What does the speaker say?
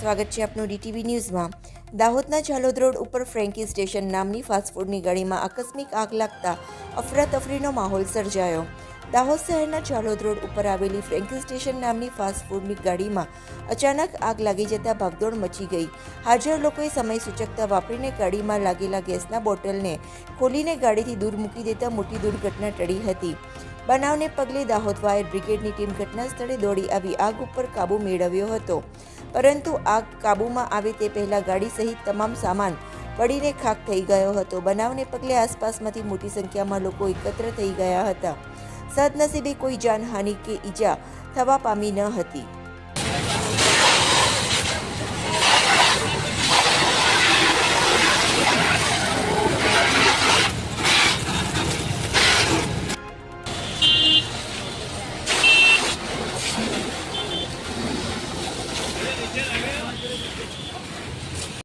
સ્વાગત છે આપનું ડીટીવી ન્યૂઝમાં. દાહોદના ઝાલોદ રોડ ઉપર ફ્રેન્કી સ્ટેશન નામની ફાસ્ટફૂડની ગાડીમાં આકસ્મિક આગ લાગતા અફરાતફરીનો માહોલ સર્જાયો. દાહોદ શહેરના ચાલોદ રોડ ઉપર આવેલી ફ્રેન્કી સ્ટેશન નામની ફાસ્ટફૂડની ગાડીમાં અચાનક આગ લાગી જતા ભાગદોડ મચી ગઈ. હાજર લોકોએ સમય સૂચકતા વાપરીને ગાડીમાં લાગેલા ગેસના બોટલને ખોલીને ગાડીથી દૂર મૂકી દેતા મોટી દુર્ઘટના ટળી હતી. બનાવને પગલે દાહોદ ફાયર બ્રિગેડની ટીમ ઘટના સ્થળે દોડી આવી આગ ઉપર કાબુ મેળવ્યો હતો. પરંતુ આગ કાબૂમાં આવે તે પહેલાં ગાડી સહિત તમામ સામાન પડીને ખાક થઈ ગયો હતો. બનાવને પગલે આસપાસમાંથી મોટી સંખ્યામાં લોકો એકત્ર થઈ ગયા હતા. સદનસીબે કોઈ જાનહાનિ કે ઈજા થવા પામી ન હતી.